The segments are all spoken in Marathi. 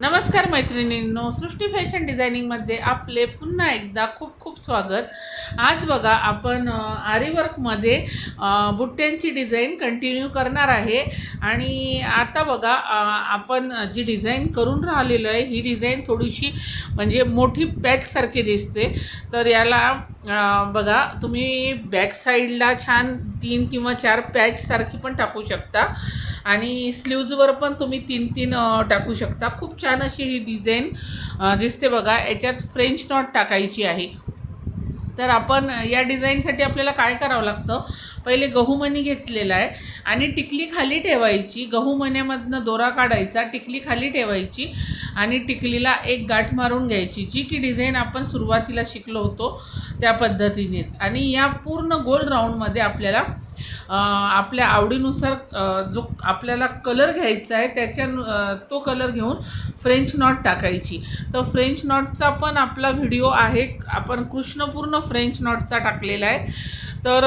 नमस्कार मैत्रिणींनो सृष्टी फॅशन डिझायनिंगमध्ये आपले पुन्हा एकदा खूप खूप स्वागत. आज बघा आपण आरीवर्कमध्ये बुट्ट्यांची डिझाईन कंटिन्यू करणार आहे. आणि आता बघा आपण जी डिझाईन करून राहिलेलो आहे ही डिझाईन थोडीशी म्हणजे मोठी पॅचसारखी दिसते. तर याला बघा तुम्ही बॅक साईडला छान तीन किंवा चार पॅचसारखी पण टाकू शकता. आणि स्लीव्जवर पण तुम्ही तीन तीन टाकू शकता. खूप छान अशी ही डिझाईन दिसते बघा. याच्यात फ्रेंच नॉट टाकायची आहे. तर आपण या डिझाईनसाठी आपल्याला काय करावं लागतं? पहिले गहू मणी घेतलेला आहे आणि टिकली खाली ठेवायची. गहू मण्यामधनं दोरा काढायचा टिकली खाली ठेवायची आणि टिकलीला एक गाठ मारून घ्यायची जी की डिझाईन आपण सुरुवातीला शिकलो होतो त्या पद्धतीनेच. आणि या पूर्ण गोल राऊंडमध्ये आपल्याला आपल्या आवडीनुसार जो आपल्याला कलर घ्यायचा आहे त्याच्या तो कलर घेऊन फ्रेंच नॉट टाकायची. तर फ्रेंच नॉटचा पण आपला व्हिडिओ आहे. आपण कृष्णपूर्ण फ्रेंच नॉटचा टाकलेला आहे. तर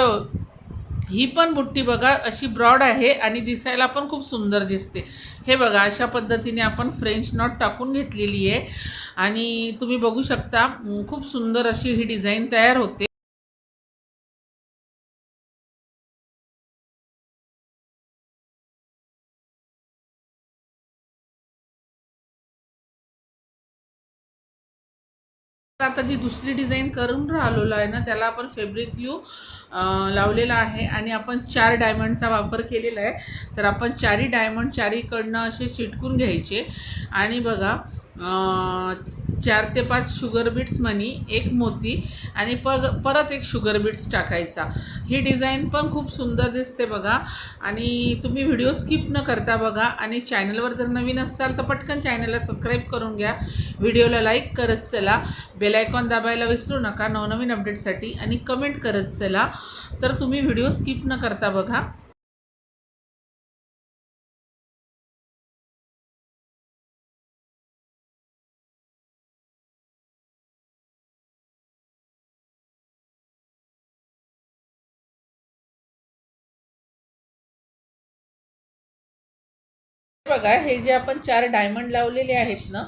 ही पण बुट्टी बघा अशी ब्रॉड आहे आणि दिसायला पण खूप सुंदर दिसते. हे बघा अशा पद्धतीने आपण फ्रेंच नॉट टाकून घेतलेली आहे. आणि तुम्ही बघू शकता खूप सुंदर अशी ही डिझाईन तयार होते. आता जी दुसरी डिझाईन करून राहिलेलो आहे ना त्याला आपण फेब्रिक ग्लू लावलेला आहे आणि आपण चार डायमंडचा वापर केलेला आहे. तर आपण चारी डायमंड चारीकडनं असे चिटकून घ्यायचे. आणि बघा चार ते पाच शुगर बीट्स मनी एक मोती आणि पग परत एक शुगर बीट्स टाकायचा. ही डिझाईन पण खूप सुंदर दिसते बघा आणि तुम्ही व्हिडिओ स्किप न करता बघा आणि चॅनलवर जर नवीन असाल तर पटकन चॅनलला सबस्क्राईब करून घ्या. व्हिडिओला लाईक करत चला. बेलायकॉन दाबायला विसरू नका. नवनवीन अपडेटसाठी आणि कमेंट करत चला. तर तुम्ही व्हिडिओ स्किप न करता बघा. बघा हे जे आपण चार डायमंड लावलेले आहेत ना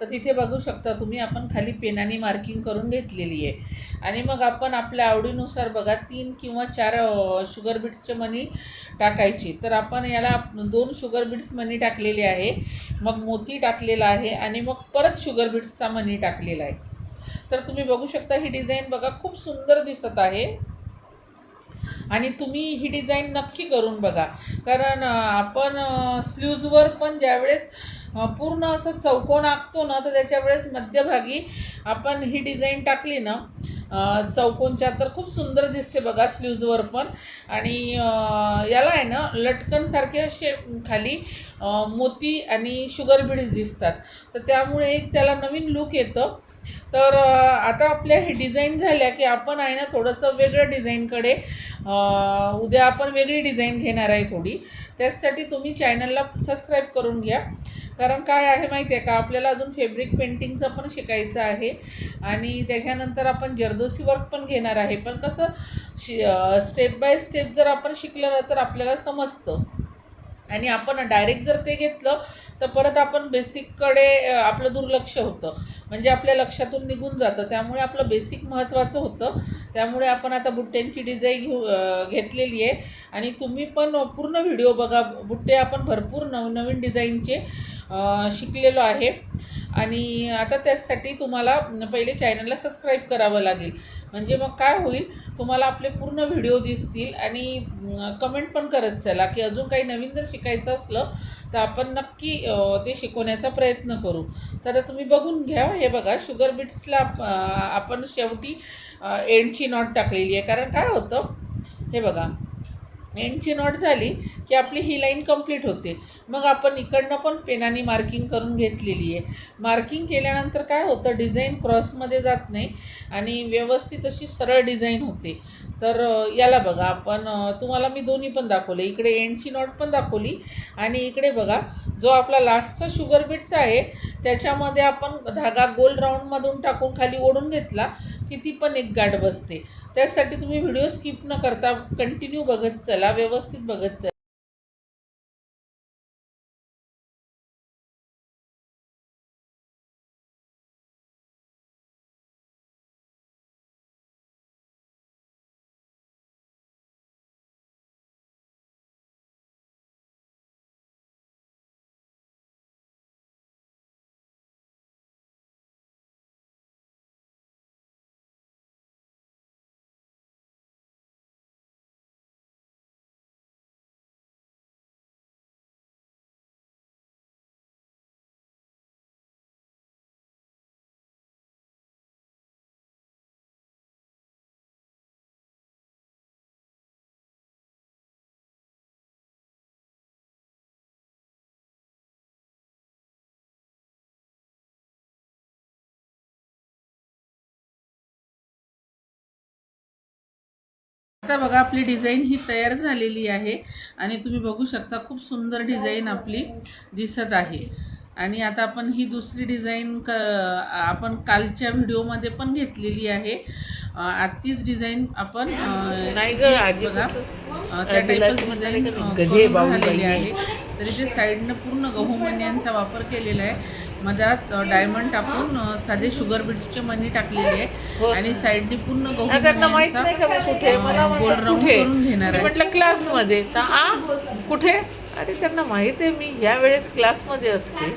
तर तिथे बघू शकता तुम्ही आपण खाली पेनाने मार्किंग करून घेतलेली आहे. आणि मग आपण आपल्या आवडीनुसार बघा तीन किंवा चार शुगर बीट्सचे मनी टाकायची. तर आपण याला दोन शुगर बीट्स मनी टाकलेले आहे. मग मोती टाकलेला आहे आणि मग परत शुगर बीट्सचा मनी टाकलेला आहे. तर तुम्ही बघू शकता ही डिझाईन बघा खूप सुंदर दिसत आहे. आणि तुम्ही ही डिझाईन नक्की करून बघा. कारण आपण स्लीव्जवर पण ज्यावेळेस पूर्ण असं चौकोन आखतो ना तर त्याच्या वेळेस मध्यभागी आपण ही डिझाईन टाकली ना चौकोनच्या तर खूप सुंदर दिसते बघा स्लीव्जवर पण. आणि याला आहे ना लटकनसारखे असे खाली मोती आणि शुगर बीड्स दिसतात. तर त्यामुळे एक त्याला नवीन लुक येतं. तर आता आपल्या हे डिझाईन झाल्या की आपण आहे ना थोडंसं वेगळं डिझाईनकडे उद्या आपण वेगळी डिझाईन घेणार आहे थोडी. त्यासाठी तुम्ही चॅनलला सबस्क्राईब करून घ्या. कारण काय आहे माहिती आहे का आपल्याला अजून फेब्रिक पेंटिंगचं पण शिकायचं आहे. आणि त्याच्यानंतर आपण जर्दोसी वर्क पण घेणार आहे. पण कसं शि स्टेप बाय स्टेप जर आपण शिकलं ना तर आपल्याला समजतं. आणि आपण डायरेक्ट जर ते घेतलं तर परत आपण बेसिककडे आपलं दुर्लक्ष होतं. म्हणजे आपल्या लक्षातून निघून जातं. त्यामुळे आपलं बेसिक महत्त्वाचं होतं. त्यामुळे आपण आता बुट्ट्यांची डिझाईन घेऊ घेतलेली आहे. आणि तुम्ही पण पूर्ण व्हिडिओ बघा. बुट्टे आपण भरपूर नवनवीन डिझाईनचे शिकलेलो आहे. आणि आता त्यासाठी तुम्हाला पहिले चॅनलला सबस्क्राईब करावं लागेल. म्हणजे मग काय होईल? तुम्हाला आपले पूर्ण व्हिडिओ दिसतील आणि कमेंट पण करत चला की अजून काही नवीन जर शिकायचं असलं तर आपण नक्की ते शिकवण्याचा प्रयत्न करू. तर तुम्ही बघून घ्या हो, हे बघा शुगर बीट्सला आपण शेवटी एंडची नॉट टाकलेली आहे. कारण काय होतं? हे बघा एंडची नॉट झाली की आपली ही लाईन कंप्लीट होते. मग आपण इकडनं पण पेनाने मार्किंग करून घेतलेली आहे. मार्किंग केल्यानंतर काय होतं डिझाईन क्रॉसमध्ये जात नाही आणि व्यवस्थित अशी सरळ डिझाईन होते. तर याला बघा आपण तुम्हाला मी दोन्ही पण दाखवले. इकडे एंडची नॉट पण दाखवली आणि इकडे बघा जो आपला लास्टचा शुगर बीट्स आहे त्याच्यामध्ये आपण धागा गोल राऊंडमधून टाकून खाली ओढून घेतला की ती पण एक गाठ बसते. त्यासाठी तुम्ही व्हिडिओ स्किप न करता कंटिन्यू बघत चला व्यवस्थित बघत चला. आता बघा आपली डिझाईन ही तयार झालेली आहे आणि तुम्ही बघू शकता खूप सुंदर डिझाईन आपली दिसत आहे. आणि आता आपण ही दुसरी डिझाईन क आपण कालच्या व्हिडिओमध्ये पण घेतलेली आहे. तीच डिझाईन आपण बघा त्या टाईपच डिझाईन बाई. आहे. तरी ते साईडनं पूर्ण गहू मण्यांचा वापर केलेला आहे. मधात डायमंड टाकून साधे शुगर बीट्सचे मणी टाकलेले हो. आहे आणि साईडनी पूर्ण गहू आता त्यांना माहीत मण्यांचा, नाही का मी कुठे आहे? मला अं, म्हणतात, गोल राऊंड कुठे करून घेणार आहे. म्हटलं क्लासमध्ये तर आ? कुठे? अरे त्यांना माहीत आहे. मी या वेळेस क्लासमध्ये असते.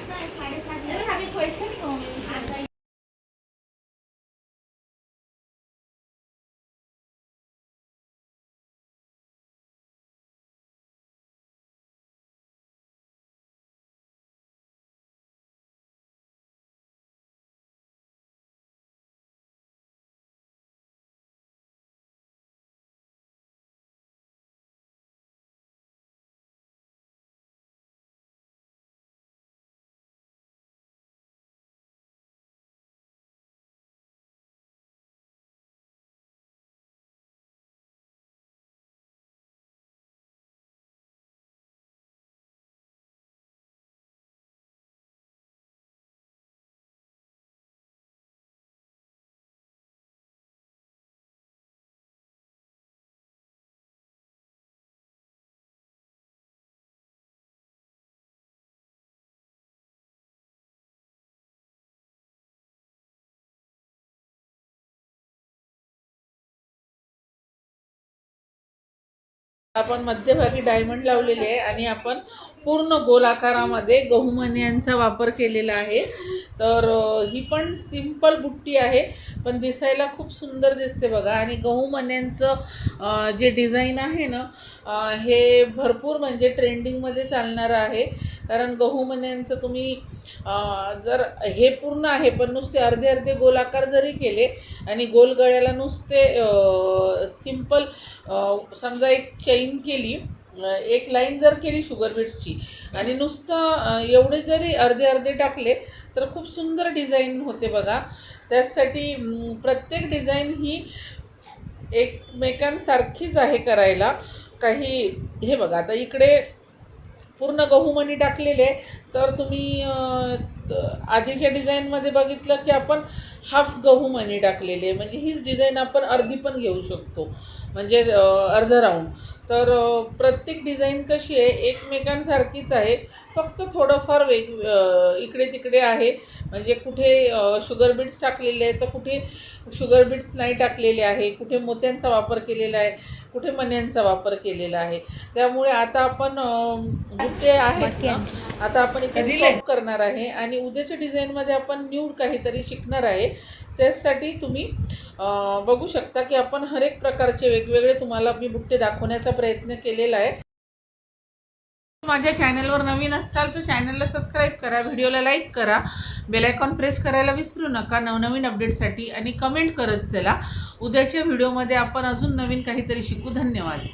आपण मध्यभागी डायमंड लावलेले आहे आणि आपण पूर्ण गोल आकारामध्ये गहुमण्यांचा वापर केलेला आहे. तर ही पण सिंपल बुट्टी आहे पण दिसायला खूप सुंदर दिसते बघा. आणि गहुमण्यांचं जे डिझाईन आहे ना हे भरपूर म्हणजे ट्रेंडिंगमध्ये चालणारं आहे. कारण गहुमण्यांचं तुम्ही जर हे पूर्ण आहे पण नुसते अर्धे अर्धे गोल आकार जरी केले आणि गोल गळ्याला नुसते सिंपल समजा एक चैन केली एक लाईन जर केली शुगर बीट्सची आणि नुसतं एवढे जरी अर्धे अर्धे टाकले तर खूप सुंदर डिझाईन होते बघा. त्यासाठी प्रत्येक डिझाईन ही एकमेकांसारखीच आहे करायला. काही हे बघा आता इकडे पूर्ण गहूमणी टाकलेले तर तुम्ही आधीच्या डिझाईनमध्ये बघितलं की आपण हाफ गहू मणी टाकलेले म्हणजे हीच डिझाईन आपण अर्धी पण घेऊ शकतो. म्हणजे अर्ध राऊंड. तर प्रत्येक डिझाईन कशी आहे एकमेकांसारखीच आहे. फक्त थोडंफार वेग इकडे तिकडे आहे. म्हणजे कुठे शुगर बीट्स टाकलेले आहे तर कुठे शुगर बीट्स नाही टाकलेले आहे कुठे मोत्यांचा वापर केलेला आहे कुठे मण्यांचा वापर केलेला आहे. त्यामुळे आता आपण बुट्टे आहेत ना आता आपण इथे करणार आहे आणि उद्याच्या डिझाईनमध्ये आपण न्यू काहीतरी शिकणार आहे. त्याचसाठी तुम्ही बघू शकता की आपण हर एक प्रकारचे वेगवेगळे तुम्हाला मी बुट्टे दाखवण्याचा प्रयत्न केलेला आहे. माझ्या चॅनलवर नवीन असाल तर चॅनलला सबस्क्राईब करा व्हिडिओला लाईक करा बेलायकॉन प्रेस करायला विसरू नका. नवनवीन अपडेटसाठी आणि कमेंट करत चला. उद्याच्या व्हिडिओमध्ये आपण अजून नवीन काहीतरी शिकू. धन्यवाद.